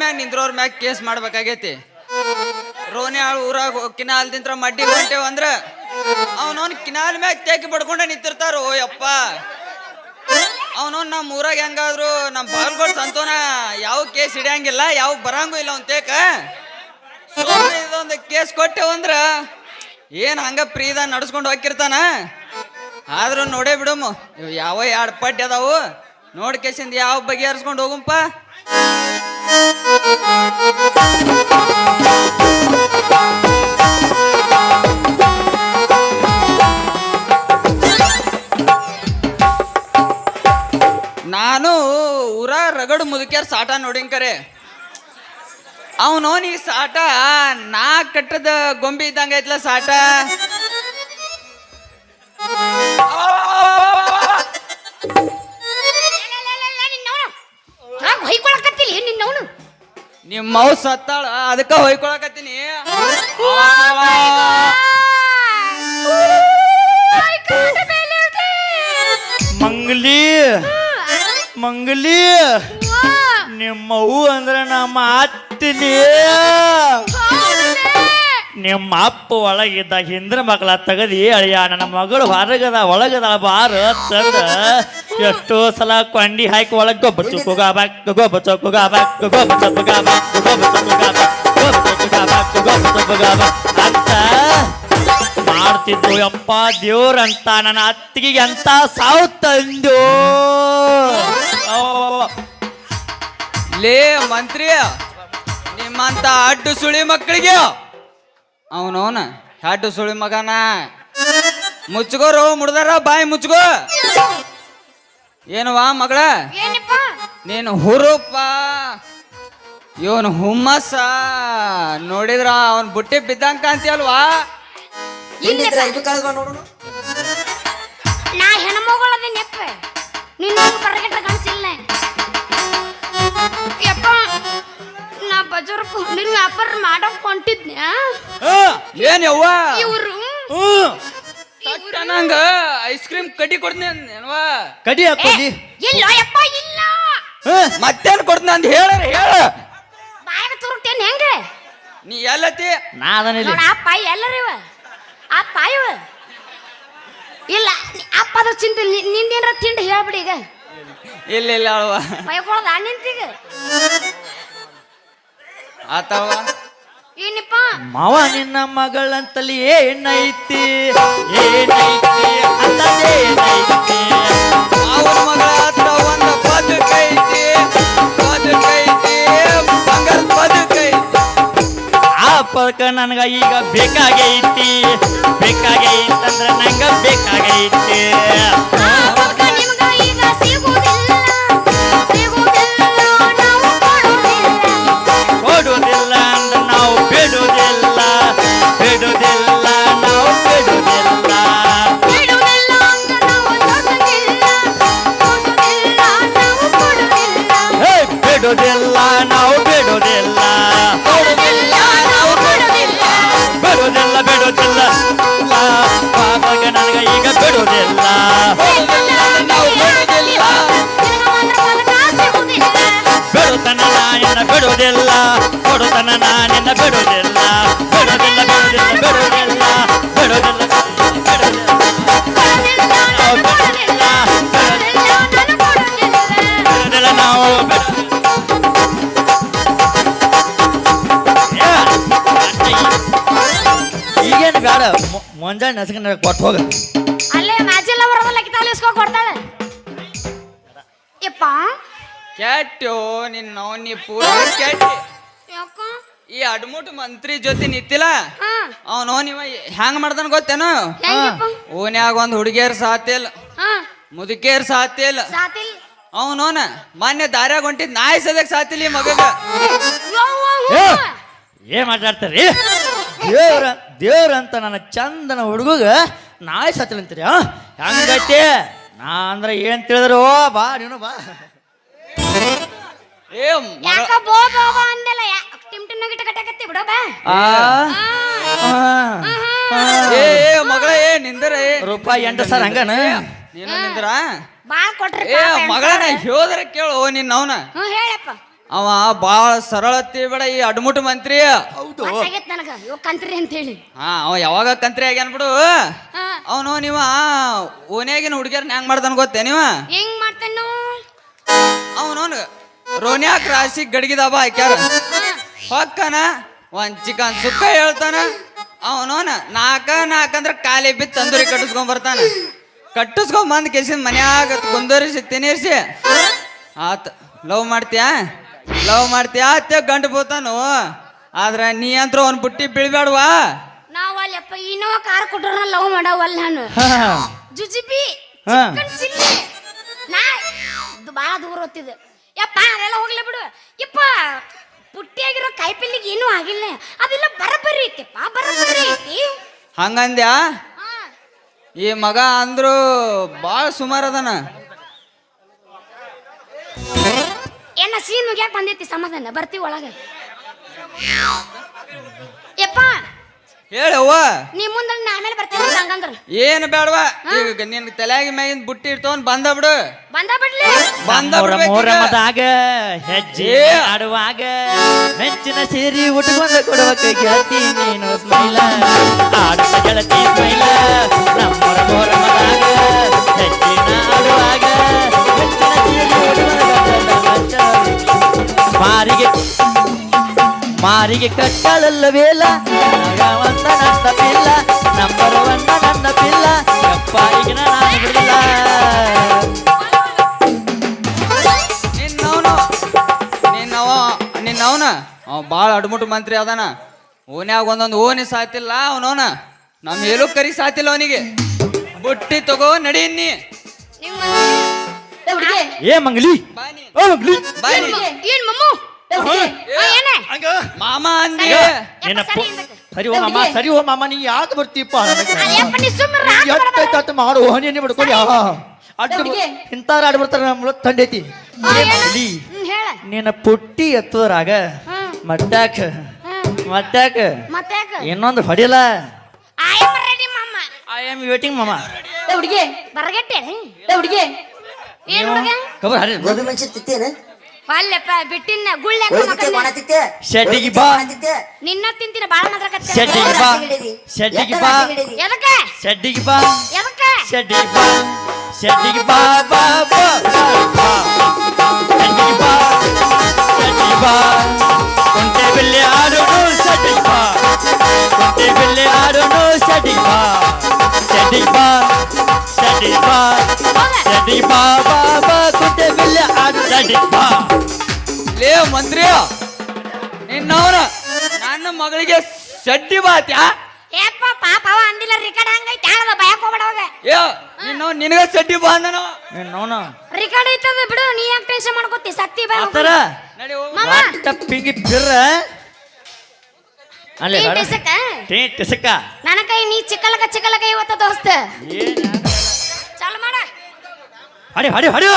ಮ್ಯಾಗ ನಿಂದ್ರೋರ್ ಮ್ಯಾಗ ಕೇಸ್ ಮಾಡ್ಬೇಕಾಗೈತಿ. ರೋನಿ ಆಳು ಊರಾಗ ಕಿನಾಲ್ ನಿಂತ್ರ ಮಡ್ಡಿ ಹೊಂಟೇವ್ ಅಂದ್ರ ಅವನವನ್ ಕಿನಾಲ್ ಮ್ಯಾಗ ತೇಕಿ ಬಡ್ಕೊಂಡ ನಿಂತಿರ್ತಾರ, ಓ ಯಪ್ಪ. ಅವನವನ್ ನಮ್ಮ ಊರಾಗ ಹೆಂಗಾದ್ರು ನಮ್ಮ ಬಾಲ್ಗೋಡ್ ಸಂತೋನ ಯಾವ ಕೇಸ್ ಹಿಡಿಯಂಗಿಲ್ಲ, ಯಾವ ಬರಂಗೂ ಇಲ್ಲ ಅವ್ನ ತೇಕ. ಇದೊಂದು ಕೇಸ್ ಕೊಟ್ಟೆವು ಅಂದ್ರ ಏನ್ ಹಂಗ ಪ್ರೀದ ನಡ್ಸ್ಕೊಂಡು ಹೋಗಿರ್ತಾನ ಆದ್ರೂ ನೋಡೇ ಬಿಡಮ್ಮ ಯಾವ ಎರಡು ಪಟ್ಟಿ ಅದಾವು. ನೋಡ್ ಕೇಸಿಂದ ಯಾವ ಬಗೆಹರಿಸ್ಕೊಂಡು ಹೋಗುಂಪ? ಮುದುಕ್ಯಾರ ಸಾಟ ನೋಡಿನ್ ಕರೆ. ಅವನೋನ್ ಈ ಸಾಟ ನಾ ಕಟ್ಟದ ಗೊಂಬೆ ಇದ್ದಂಗ ಐತ್ಲ ಸಾಟ. ನಿಮ್ಮ ಮೌ ಸತ್ತಾಳ ಅದಕ್ಕ ಹೊಯ್ಕೊಳಕತ್ತೀನಿ. ಮಂಗ್ಲಿ ಮಂಗಲಿ. ನಿಮ್ಮ ಹೂ ಅಂದ್ರೆ ನಮ್ಮ ಅತ್ತಿಲಿ ನಿಮ್ಮ ಅಪ್ಪ ಒಳಗಿದ್ದ ಹಿಂದ್ರ ಮಗಳ ತೆಗದಿ ಅಳಿಯ ನನ್ನ ಮಗಳು ಹೊರಗದ ಒಳಗದ ಬಾರ ತಂದ ಎಷ್ಟೋ ಸಲ ಕೊಂಡಿ ಹಾಕಿ ಒಳಗೆ ಗೊಬ್ಬ ಚುಕ್ಕುಗ ಬಾಕ್ ಗೊಬ್ಬ ಚೊಕ್ಕುಗ ಬಾಕ್ ಗೊಬ್ಬ ಬಚ್ಚ ಬಾಕ್ ಗೊಬ್ಬ ಚೊಕ್ಕುಗ ಬಾಕ್ ಗೊಬ್ಬ ಚೊಕ್ಕುಗ ಬಾಕ್ ಗೊಬ್ಬ ಚೊಕ್ಕುಗ ಬಾಕ್ ಅಂತ ಮಾಡ್ತಿದ್ದು ಯಪ್ಪ ದೇವ್ರಂತ ನನ್ನ ಅತ್ತಿಗೆ ಅಂತ ಸಾವು ತಂದು. ಲೇ ಮಂತ್ರಿ ನಿಮ್ಮಂತ ಅಡ್ಡು ಸುಳಿ ಮಕ್ಕಳಿಗೆ. ಅವನವನ ಅಡ್ಡು ಸುಳಿ ಮಗನ. ಮುಚ್ಕೋರು ಮುಡ್ದಾರ ಬಾಯಿ ಮುಚ್ಚಗೋ ಏನವಾ ಮಗಳ? ಏನಪ್ಪ? ನೀನು ಹುರುಪ ಇವನು ಹುಮ್ಮಸ್ಸ ನೋಡಿದ್ರ ಅವನ್ ಬುಟ್ಟಿ ಬಿದ್ದಂಕ ಅಂತೀಯಲ್ವಾ ನಾ ಹೆಣ್ಮಗಳದ ನೆಪ್ಪ. ನಿನ್ನ ಬಜಾರಕ್ಕೆ ನಿನ್ನ ವ್ಯಾಪಾರ ಮಾಡಕ್ ಹೊಂಟಿದ್ನ ಏನ್ ಯವ್ವ ಇವ್ರು? ನಂಗ ಐಸ್ ಕ್ರೀಮ್ ಕಡ್ಡಿ ಕೊಡ್ತೀನಿ ಅನ್ವಾ ಕಡಿ ಹಾಕೋದಿ ಇಲ್ಲ ಯಪ್ಪ ಇಲ್ಲ. ಮತ್ತೇನ್ ಕೊಡ್ತೀನಿ ಅಂತ ಹೇಳ ಹೇಳ. ಬಾಯಿಗೆ ತುರುಕ್ತೇನೆ ಹೆಂಗ? ನೀ ಎಲ್ಲತಿ? ನಾ ಅದನ್ನಿಲ್ಲ ನೋಡ ಆ ಪಾಯಿ ಎಲ್ಲರಿವ ಆ ಪಾಯವ ಇಲ್ಲ ನಿ- ಅಪ್ಪ ಅದು ಚಿಂತೆ ನಿಂದೇನ್ರ ತಿಂಡಿ ಹೇಳ್ಬಿಡಿ ಈಗ. ಇಲ್ಲ ಇಲ್ಲ ಅಳವ. ಬೈಕೊಳದ ನಿಂತೀಗ? ಆತವ? ಏನಪ್ಪ? ಮಾವ ನಿನ್ನ ಮಗಳಂತಲ್ಲಿ ಏನೈತಿ? ಏನೈತಿ ಅಂತದೇನೈತಿ ಮಾವ ಮಗಳ ಹತ್ರ ಒಂದು ಬದುಕೈತಿ ಬದುಕೈತಿ ಮಗಳ ಬದುಕೈತಿ. ಆ ಪದಕ ನನಗ ಈಗ ಬೇಕಾಗೈತಿ. ಬೇಕಾಗೈತಂದ್ರ ನಂಗ ಬೇಕಾಗೈತಿ. ಬಿಡುವುದಿಲ್ಲ ಕೊಡುತನ ನಾನಿನ್ನ ಬಿಡುವುದಿಲ್ಲ ಬಿಡುವುದಿಲ್ಲ ಬಿಡುವುದಿಲ್ಲ ಬಿಡುವುದಿಲ್ಲ ಬಿಡುವುದಿಲ್ಲ ಬಿಡುವುದಿಲ್ಲ ಕೊಡುವುದಿಲ್ಲ ನಾನು ಕೊಡುವುದಿಲ್ಲ ಕೊಡುವುದಿಲ್ಲ ನಾನು ಕೊಡುವುದಿಲ್ಲ ಬಿಡುವುದಿಲ್ಲ ನಾವು ಬಿಡು- ಏ, ಅಣ್ಣ, ಈ- ಈಗೇನು ಬೇಡ ಮು- ಮುಂಜಾನೆ ನಸ್ಕೊಂಡ ಕೊಟ್ಟು ಹೋಗ ಅಲ್ಲೇ ಮ್ಯಾಚೆಲ್ಲ ಬರೋದಲ್ಲ ಕಿತಾಲಿ ಇಸ್ಕೊ ಕೊಡ್ತಾಳೆ ಯಪ್ಪ ಕೆಟ್ಟೋ ನಿನ್ನ ನೀ ಪೂರ ಕೆಟ್ಟಿ ಯಾಕ? ಈ ಅಡ್ಮುಟ್ ಮಂತ್ರಿ ಜೊತೆ ನಿತ್ತಿಲ್ಲ? ಹಾ. ಅವನು ನೀವ ಹೆಂಗ್ ಮಾಡ್ತಾನ ಗೊತ್ತೇನು? ಓನ್ಯಾಗ ಒಂದ್ ಹುಡುಗಿಯರ್ ಸಾತಿಲ್ ಹಾ. ಮುದುಕಿಯರ್ ಸಾತಿಲ್. ಸಾತಿಲ್. ಅವನೋನ ಮಾನ್ಯ ದಾರ್ಯಾಗ ಹೊಂಟಿದ್ ನಾಯಿ ಸದಕ್ ಸಾತಿಲ್ ಈ ಮಗಗ. ಏ, ಮಾತಾಡ್ತಾರಿ? ದೇವ್ರ ಅಂತ ನನ್ನ ಚಂದನ ಹುಡುಗ ನಾಯಿ ಅಂತೀರಿ ಹಂಗೈತಿ ನಾ ಅಂದ್ರೆ ಏನ್ ತಿಳಿದ್ರು ಬಾ ನೀನು ಬಾ. ಏ ಮಗ ಯಾಕ ಬೋ ಬೋ ಬೋ ಅಂದೆಲ್ಲ. ಯಾ ಟಿಮ್ ಟಿಮ್ ಗಿಟ ಕಟ್ಟಕತ್ತಿ ಬಿಡೋ ಬಾ. ಆ, ಆ, ಆ, ಏ ಏ ಮಗಳ ಏ ನಿಂದ್ರ ಏ. ರೂಪಾಯಿ ಎಂಟು ಸರ್ ಹಂಗನ? ನೀನು ನಿಂದ್ರ? ಬಾ ಕೊಟ್ರಿ ಏ ಮಗಳನ ಸಾವ್ರ. ಕೇಳು ನಿನ್ನ ಅವನ. ಹ್ಞೂ ಹೇಳಪ್ಪ. ಅವ ಬಾಳ ಸರಳತಿ ಬೇಡ ಈ ಅಡ್ಮುಟ್ ಮಂತ್ರಿ. ಹೌದು. ಗೊತ್ತಾಗೈತ್ ನನಗ. ಇವ್ ಕಂತ್ರಿ ಅಂತ ಹೇಳಿ ಹಾ ಅವ ಯಾವಾಗ ಕಂತ್ರಿ ಆಗ್ಯಾನ ಬಿಡು. ಹಾ. ಅವನು ನೀವ ಓನ್ಯಾಗಿನ ಹುಡುಗಿಯರ್ನ ಹೆಂಗ್ ಮಾಡ್ತಾನ ಗೊತ್ತೇ ನೀವ? ಹೆಂಗ್ ಮಾಡ್ತೇನು ಅವನವನು ರೋನ್ಯಾಕ್ ರಾಶಿ ಗಡಿಗಿದಾಬ ಹಾಕ್ಯಾರ ಹೊಕ್ಕನ ಒಂದ್ ಚಿಕನ್ ಸುಕ್ಕ ಹೇಳ್ತಾನ ಅವನೋನ ನಾಕ ನಾಕಂದ್ರ ಕಾಲಿ ಬಿತ್ತು ತಂದೂರಿ ಕಟ್ಟಿಸ್ಕೊಂಡ್ ಬರ್ತಾನ. ಕಟ್ಟಿಸ್ಕೊಂಡ್ ಬಂದ್ ಕೇಸಿನ ಮನ್ಯಾಗ ಕುಂದೂರಿಸಿ ತಿನ್ನಿರ್ಸಿ ಆತ ಲವ್ ಮಾಡ್ತೀಯಾ? ಲವ್ ಮಾಡ್ತೀಯಾ? ಅತ್ತೆ ಗಂಡು ಬೋತಾನು ಆದ್ರೆ ನೀ ಅಂತ್ರ ಒಂದ್ ಬುಟ್ಟಿ ಬೀಳ್ಬೇಡವಾ ನಾವ್ ಅಲ್ಲಪ್ಪ ಇನ್ನೋವ ಕಾರ್ ಕೊಟ್ಟರು ಲವ್ ಮಾಡವಲ್ಲ ನಾನು. ಜುಜಿಬಿ ಹಾ. Chicken chilli. ನಾ ಇದು ಭಾಳ ದೂರ ಓದ್ತಿದ್ದೆ ಯಪ್ಪ ಅದೆಲ್ಲ ಹೋಗ್ಲಿ ಬಿಡು. ಯಪ್ಪ ಪುಟ್ಟಿಯಾಗಿರೋ ಕಾಯಿಪಲ್ಲಿಗೆ ಏನೂ ಆಗಿಲ್ಲ. ಅದೆಲ್ಲ ಬರಬರಿ ಐತಿಪ್ಪ ಬರಬರಿ ಐತಿ. ಹಂಗಂದ್ಯಾ? ಹಾ. ಈ ಮಗ ಅಂದ್ರು ಬಾಳ ಸುಮಾರು ಅದನ. ಏನ ಸೀನ್ ಮುಗ್ಯಾಕ ಬಂದೈತಿ ಸಮಾಧಾನ. ಬರ್ತೀವಿ ಒಳಗ. ಯಪ್ಪ. ಹೇಳವ್ವ ನೀ ಮುಂದೆ ನಾ ಆಮೇಲೆ ಬರ್ತೀನಿ ಹಂಗಂದ್ರ. ಏನು ಬೇಡವಾ ಈಗ ನಿನ್ ತಲೆಯಾಗಿ ಮ್ಯಾಗಿನ ಬುಟ್ಟಿ ಇರ್ತವನ್ ಬಂದ ಬಿಡು. ಬಂದ ಬಿಡ್ಲಿ. ಬಂದ. ಮೊರಮದಾಗ ಹೆಜ್ಜೆ. ಆಡುವಾಗ ಮೆಚ್ಚಿನ ಸೇರಿ ಉಟ್ಕೊಂಡು ಕೊಡುವಕ್ಕೆ ಗೆಳತಿ ನೀನು ಸ್ಮೈಲ. ಆಡುವ ಗೆಳತಿ ಸ್ಮೈಲ. ನಮ್ಮೊರ ಮೊರಮದಾಗ ಹೆಜ್ಜಿನ ಆಡುವಾಗ ಮೆಚ್ಚಿನ ಸೇರಿ ಉಟ್ಕೊಂಡ ಮಾರಿಗೆ ಮಾರಿಗೆ ಕಟ್ಟಳಲ್ಲವೇಲ ನಗವಂತ ನನ್ನ ಪಿಲ್ಲ ನಂಬರ್ ಒನ್ನ ನನ್ನ ಪಿಲ್ಲ ಯಪ್ಪ ಈಗ ನಾನು ಬಿಡಲ್ಲ ನಿನ್ನವನು? ನಿನ್ನವ? ನಿನ್ನವನ? ಅವ ಭಾಳ ಅಡ್ಮುಟ್ ಮಂತ್ರಿ ಅದಾನ. ಓನ್ಯಾಗ ಒಂದೊಂದು ಓನಿ ಸಾತಿಲ್ಲ ಅವನವನ. ನಮ್ಮ ಎಲ್ಲೂ ಕರಿ ಸಾತಿಲ್ಲ ಅವನಿಗೆ. ಬುಟ್ಟಿ ತಗೋ ನಡೀನಿ ಏ ಮಂಗಲಿ. ಬಾಯ್ ನೀ. ಓ ಮಂಗಲಿ. ಬಾ ನೀ. ಏನ್ ಮಮ್ಮು? ಏನೇ? ಮಾಮ ಅಂದಿ. ಸರಿ ಓ ಮಾಮ ಸರಿ ಓ ಮಾಮ ನೀ ಯಾಕೆ ಬರ್ತೀಪ್ಪ ಎಷ್ಟ ಮಾಡು ನೀನು ಬಿಡ್ಕೊಳ್ಳಿ ಅಡ್ಡು ಇಂತಾರ ಆಡ್ ಬರ್ತಾರ ನಮ್ಮ ತಂಡೈತಿ. ನಿನ್ನ ಪುಟ್ಟಿ ಎತ್ತದ್ರಾಗ ಮಟ್ಟಾಕ ಮಟ್ಟಾಕ ಇನ್ನೊಂದು ಹೊಡಿಲ ಆಯ್ ready mamma I am waiting ಮಾಮ. ಹುಡುಗಿ ಬರಗಟ್ಟೆ ಹುಡುಗಿ. ಏನು ಹುಡುಗ? ಕಬರ್ ಹರಿ ಮೆಣಸಿನ ತಿತ್ತೇನ ಅಲ್ಲಪ್ಪ ಬಿಟ್ಟಿನ ಗುಳ್ಳ ಒಯ್ದಿತ್ತೆ ಒಣ ತಿತ್ತೆ ಶೆಡ್ಡಿಗೆ ಬಾ ಒಣ ತಿತ್ತೆ ನಿನ್ನ ತಿಂತೀನಿ ಬಾಳ ಮಾತಾಡಕತ್ತೆ ಶೆಡ್ಡಿಗೆ ಬಾ ಶೆಡ್ಡಿಗೆ ಬಾ ಎದಕ್ಕ ಶೆಡ್ಡಿಗೆ ಬಾ ಎದಕ್ಕ ಶೆಡ್ಡಿಗೆ ಬಾ ಶೆಡ್ಡಿಗೆ ಬಾ ಬಾ ಬಾ ಬಾ ಶೆಡ್ಡಿಗೆ ಬಾ ಶೆಡ್ಡಿಗೆ ಬಾ ಕುಂಟೆ ಬಿಲ್ಲೆ ಆಡೋನು ಶೆಡ್ಡಿಗೆ ಬಾ ಕುಂಟೆ ಬಿಲ್ಲೆ ಆಡೋನು ಶೆಡ್ಡಿಗೆ ಬಾ ಶೆಡ್ಡಿಗೆ ಬಾ ಶೆಡ್ಡಿಗೆ ಬಾ ಶೆಡ್ಡಿಗೆ ಬಾ ಬಾ ಬಾ ಕುಂಟೆ ಶೆಡ್ಡಿಗೆ ಲೇ ಮಂತ್ರಿ ನಿನ್ನವನ ನನ್ನ ಮಗಳಿಗೆ ಶಡ್ಡಿ ಬಾತ್ಯಾ ಏಪ್ಪ ಪಾಪ ಅವ ಅಂದಿಲ್ಲ ರಿಕಾರ್ಡ್ ಹಂಗೈತೆ? ಯಾಳದ ಭಯಕ್ ಹೋಗ್ಬೇಡ ಅವಾಗ. ಯೋ ನಿನ್ನ ನಿನಗ ಬಾ ಅಂದನು? ನೋನ ರಿಕಾರ್ಡ್ ಐತದ ಬಿಡು ನೀ ಯಾಕೆ ಟೆನ್ಷನ್ ಮಾಡ್ಕೋತಿ? ಸತ್ತಿ ಬಾ ಆತರ? ನಡಿ ಹೋಗು. ಮಾಮ. ಪಿಂಗಿ ಬಿರ್ರ. ಅಲ್ಲೇ ನೀ ಬೇಡ. ಟೆಸಕ? ಟೇ ಟಿಸಕ. ನನ್ನ ಕೈ ನೀ ಚಿಕ್ಕಲಕ ಚಿಕ್ಕಲಕ ಇವತ್ತ ದೋಸ್ತ. ಏನ? ಚಾಲು ಮಾಡ. ಹಡಿ ಹಡಿ ಹಡಿ